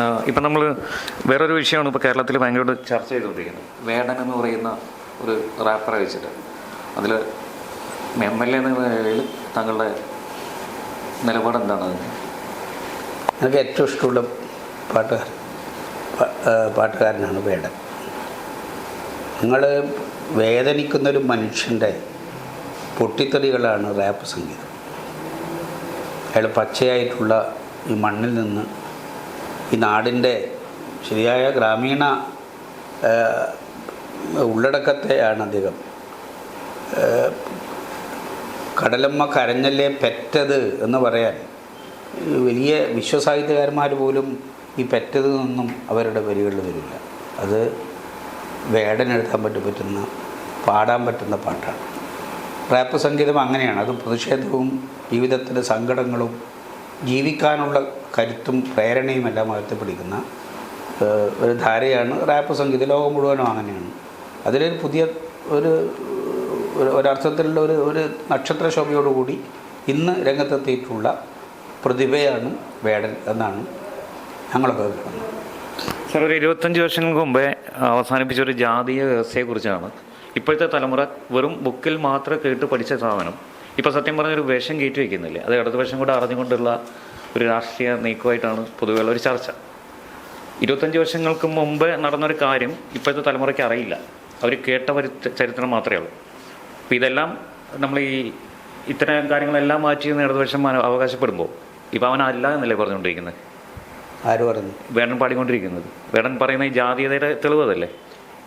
ഇപ്പം നമ്മൾ വേറൊരു വിഷയമാണ് ഇപ്പോൾ കേരളത്തിൽ ഭയങ്കരമായിട്ട് ചർച്ച ചെയ്തുകൊണ്ടിരിക്കുന്നത്. വേടൻ എന്ന് പറയുന്ന ഒരു റാപ്പറെ വെച്ചിട്ട്. അതിൽ എം എൽ എ എന്ന നിലയിൽ താങ്കളുടെ നിലപാട് എന്താണ്? എനിക്ക് ഏറ്റവും ഇഷ്ടമുള്ള പാട്ടുകാരൻ പാട്ടുകാരനാണ് വേടൻ. നിങ്ങൾ വേദനിക്കുന്നൊരു മനുഷ്യന്റെ പൊട്ടിത്തെറികളാണ് റാപ്പ് സംഗീതം. അയാൾ പച്ചയായിട്ടുള്ള ഈ മണ്ണിൽ നിന്ന് ഈ നാടിന്റെ ശരിയായ ഗ്രാമീണ ഉള്ളടക്കത്തെയാണ് അദ്ദേഹം. കടലമ്മ കരഞ്ഞല്ലേ പെറ്റത് എന്ന് പറയാൻ വലിയ വിശ്വസാഹിത്യകാരന്മാർ പോലും ഈ പെറ്റത് നിന്നും അവരുടെ വരികളിൽ വരില്ല. അത് എഴുതാൻ പറ്റി പറ്റുന്ന പാടാൻ പറ്റുന്ന പാട്ടാണ്. റാപ്പ് സംഗീതം അങ്ങനെയാണ്. അത് പ്രതിഷേധവും ജീവിതത്തിന്റെ സങ്കടങ്ങളും ജീവിക്കാനുള്ള കരുത്തും പ്രേരണയും എല്ലാം ഉയർത്തിപ്പിടിക്കുന്ന ഒരു ധാരയാണ് റാപ്പ് സംഗീതം. ലോകം മുഴുവനും അങ്ങനെയാണ്. അതിലൊരു പുതിയ ഒരു ഒരു- ഒരർത്ഥത്തിലുള്ള ഒരു ഒരു നക്ഷത്ര ശോഭയോടുകൂടി ഇന്ന് രംഗത്തെത്തിയിട്ടുള്ള പ്രതിഭയാണ് വേടൻ എന്നാണ് ഞങ്ങളൊക്കെ കാണുന്നത് സാർ ഒരു ഇരുപത്തഞ്ച് വർഷങ്ങൾക്ക് മുമ്പേ അവസാനിപ്പിച്ച ഒരു ജാതീയ വ്യവസ്ഥയെക്കുറിച്ചാണ്. ഇപ്പോഴത്തെ തലമുറ വെറും ബുക്കിൽ മാത്രം കേട്ട് പഠിച്ച സാധനം. ഇപ്പോൾ സത്യം പറഞ്ഞൊരു വേഷം കയറ്റി വയ്ക്കുന്നില്ലേ അത് ഇടത് വേഷം കൂടെ അറിഞ്ഞുകൊണ്ടുള്ള ഒരു രാഷ്ട്രീയ നീക്കമായിട്ടാണ് പൊതുവെയുള്ള ഒരു ചർച്ച. ഇരുപത്തഞ്ച് വർഷങ്ങൾക്ക് മുമ്പ് നടന്നൊരു കാര്യം ഇപ്പോഴത്തെ തലമുറയ്ക്ക് അറിയില്ല. അവർ കേട്ട ചരിത്രം മാത്രമേ ഉള്ളൂ. അപ്പോൾ ഇതെല്ലാം നമ്മൾ ഈ ഇത്തരം കാര്യങ്ങളെല്ലാം മാറ്റി ഇടതുപക്ഷം അവ- അവകാശപ്പെടുമ്പോൾ ഇപ്പോൾ അവൻ അല്ല എന്നല്ലേ പറഞ്ഞുകൊണ്ടിരിക്കുന്നത്? ആര് പറഞ്ഞു? വേടൻ പാടിക്കൊണ്ടിരിക്കുന്നത്. വേടൻ പറയുന്ന ഈ ജാതീയതയുടെ തെളിവ് അതല്ലേ?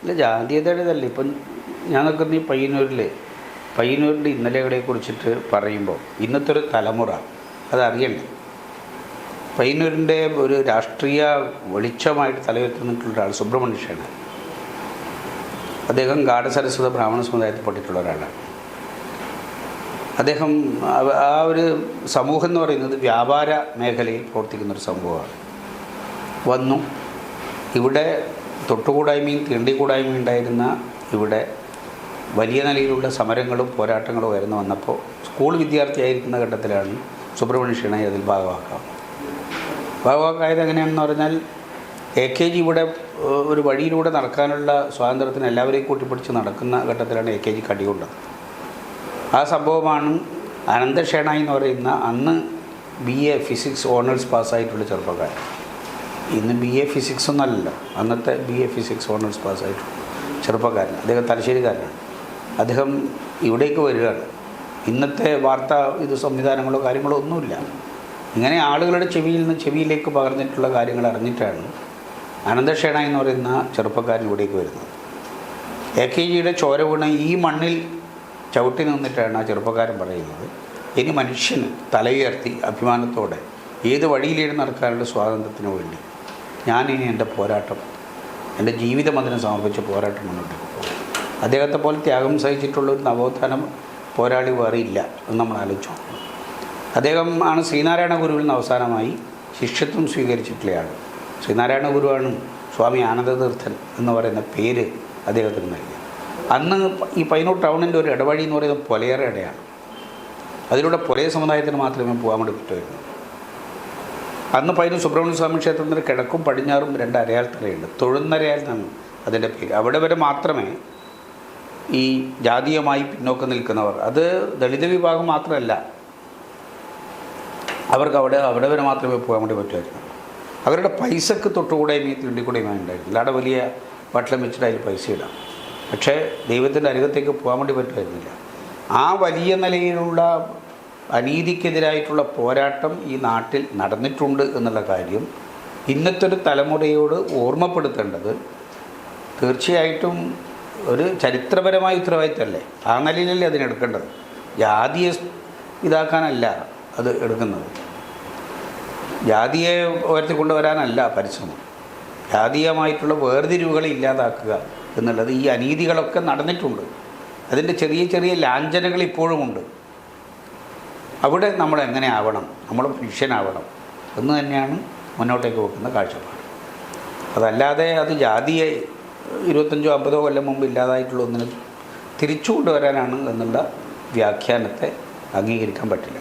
ഇല്ല ജാതീയതയുടേതല്ല ഇപ്പം ഞാൻ നിൽക്കുന്ന ഈ പയ്യന്നൂരിൽ പയ്യന്നൂരിന്റെ ഇന്നലെകളെ കുറിച്ചിട്ട് പറയുമ്പോൾ ഇന്നത്തെ ഒരു തലമുറ അതറിയണ്ടേ? പയ്യന്നൂരിന്റെ ഒരു രാഷ്ട്രീയ വെളിച്ചമായിട്ട് തലയുയർത്തി ഒരാൾ സുബ്രഹ്മണ്യഷാണ് അദ്ദേഹം ഗാഠസരസ്വത ബ്രാഹ്മണ സമുദായത്തിൽ പെട്ടിട്ടുള്ള ഒരാളാണ്. അദ്ദേഹം ആ ഒരു സമൂഹം എന്ന് പറയുന്നത് വ്യാപാര മേഖലയിൽ പ്രവർത്തിക്കുന്ന ഒരു സമൂഹമാണ്. വന്നു. ഇവിടെ തൊട്ടുകൂടായ്മയും തീണ്ടിക്കൂടായ്മയും ഉണ്ടായിരുന്ന ഇവിടെ വലിയ നിലയിലുള്ള സമരങ്ങളും പോരാട്ടങ്ങളും ഉയർന്നു വന്നപ്പോൾ സ്കൂൾ വിദ്യാർത്ഥിയായിരിക്കുന്ന ഘട്ടത്തിലാണ് സുബ്രഹ്മണ്യ അതിൽ ഭാഗമാക്കാം ഭാഗമാക്കായത് എങ്ങനെയാണെന്ന് പറഞ്ഞാൽ എ കെ ജി ഇവിടെ ഒരു വഴിയിലൂടെ നടക്കാനുള്ള സ്വാതന്ത്ര്യത്തിന് എല്ലാവരെയും കൂട്ടിപ്പിടിച്ച് നടക്കുന്ന ഘട്ടത്തിലാണ് എ കെ ജി കടികൊണ്ടത്. ആ സംഭവമാണ് അനന്തഷേണ എന്ന് പറയുന്ന അന്ന് ബി എ ഫിസിക്സ് ഓണേഴ്സ് പാസ്സായിട്ടുള്ള ചെറുപ്പക്കാരൻ. ഇന്ന് ബി എ ഫിസിക്സ് ഒന്നല്ലല്ലോ അന്നത്തെ ബി എ ഫിസിക്സ് ഓണേഴ്സ് പാസ്സായിട്ടുള്ള ചെറുപ്പക്കാരൻ. അദ്ദേഹം തലശ്ശേരിക്കാരനാണ്. അദ്ദേഹം ഇവിടേക്ക് വരികയാണ്. ഇന്നത്തെ വാർത്താ ഇത് സംവിധാനങ്ങളോ കാര്യങ്ങളോ ഒന്നുമില്ല. ഇങ്ങനെ ആളുകളുടെ ചെവിയിൽ നിന്ന് ചെവിയിലേക്ക് പകർന്നിട്ടുള്ള കാര്യങ്ങൾ അറിഞ്ഞിട്ടാണ് അനന്തക്ഷേണ എന്ന് പറയുന്ന ചെറുപ്പക്കാരൻ ഇവിടേക്ക് വരുന്നത്. എ കെ ജിയുടെ ചോര വീണ ഈ മണ്ണിൽ ചവിട്ടി നിന്നിട്ടാണ് ആ ചെറുപ്പക്കാരൻ പറയുന്നത്. ഇനി മനുഷ്യന് തലയുയർത്തി അഭിമാനത്തോടെ ഏത് വഴിയിലേക്ക് നടക്കാനുള്ള സ്വാതന്ത്ര്യത്തിന് വേണ്ടി ഞാനിനി എന്റെ പോരാട്ടം എന്റെ ജീവിതം അതിന് സമർപ്പിച്ച പോരാട്ടം മുന്നോട്ടേക്ക് പോകും. അദ്ദേഹത്തെ പോലെ ത്യാഗം സഹിച്ചിട്ടുള്ള ഒരു നവോത്ഥാനം പോരാളി വേറെ ഇല്ല എന്ന് നമ്മൾ ആലോചിച്ചു. അദ്ദേഹം ആണ് ശ്രീനാരായണ ഗുരുവിൽ നിന്ന് അവസാനമായി ശിഷ്യത്വം സ്വീകരിച്ചിട്ടുള്ളയാൾ. ശ്രീനാരായണ ഗുരുവാണ് സ്വാമി ആനന്ദതീർത്ഥൻ എന്ന് പറയുന്ന പേര് അദ്ദേഹത്തിന് നൽകിയത്. അന്ന് ഈ പൈനൂർ ടൗണിന്റെ ഒരു ഇടവഴി എന്ന് പറയുന്നത് പൊലയറ ഇടയാണ്. അതിലൂടെ പൊലയ സമുദായത്തിന് മാത്രമേ പോകാൻ വേണ്ടി പറ്റുമായിരുന്നു. അന്ന് പൈനൂർ സുബ്രഹ്മണ്യ സ്വാമി ക്ഷേത്രത്തിന്റെ കിഴക്കും പടിഞ്ഞാറും രണ്ട് അരയാൽ തലയുണ്ട്. തൊഴുന്നരയാൽ എന്നാണ് അതിന്റെ പേര്. അവിടെ വരെ മാത്രമേ ഈ ജാതീയമായി പിന്നോക്കം നിൽക്കുന്നവർ. അത് ദളിത് വിഭാഗം മാത്രമല്ല. അവർക്ക് അവിടെ അവിടെ വരെ മാത്രമേ പോകാൻ വേണ്ടി പറ്റുമായിരുന്നു. അവരുടെ പൈസക്ക് തൊട്ടുകൂടെയും തിണ്ടിക്കൂടെയും ഉണ്ടായിരുന്നു അല്ലാതെ വലിയ വട്ടം വെച്ചിട്ട് അതിൽ പൈസ ഇടാം. പക്ഷേ ദൈവത്തിന്റെ അരികത്തേക്ക് പോകാൻ വേണ്ടി പറ്റുമായിരുന്നില്ല. ആ വലിയ നിലയിലുള്ള അനീതിക്കെതിരായിട്ടുള്ള പോരാട്ടം ഈ നാട്ടിൽ നടന്നിട്ടുണ്ട് എന്നുള്ള കാര്യം ഇന്നത്തെ ഒരു തലമുറയോട് ഓർമ്മപ്പെടുത്തേണ്ടത് തീർച്ചയായിട്ടും ഒരു ചരിത്രപരമായ ഉത്തരവാദിത്തമല്ലേ? ആ നിലയിലല്ലേ അതിനെടുക്കേണ്ടത്. ജാതിയെ ഇതാക്കാനല്ല. അത് എടുക്കുന്നത്. ജാതിയെ ഉയർത്തിക്കൊണ്ടുവരാനല്ല പരിശ്രമം. ജാതീയമായിട്ടുള്ള വേർതിരിവുകളെ ഇല്ലാതാക്കുക എന്നുള്ളത് ഈ അനീതികളൊക്കെ നടന്നിട്ടുണ്ട്. അതിന്റെ ചെറിയ ചെറിയ ലാഞ്ചനകൾ ഇപ്പോഴുമുണ്ട്. അവിടെ നമ്മൾ എങ്ങനെ ആവണം? നമ്മൾ മനുഷ്യനാവണം എന്ന് തന്നെയാണ് മുന്നോട്ടേക്ക് വെക്കുന്ന കാഴ്ചപ്പാട്. അതല്ലാതെ അത് ജാതിയെ ഇരുപത്തഞ്ചോ അമ്പതോ കൊല്ലം മുമ്പ് ഇല്ലാതായിട്ടുള്ള ഒന്നിനെ തിരിച്ചു കൊണ്ടുവരാനാണ് എന്നുള്ള വ്യാഖ്യാനത്തെ അംഗീകരിക്കാൻ പറ്റില്ല.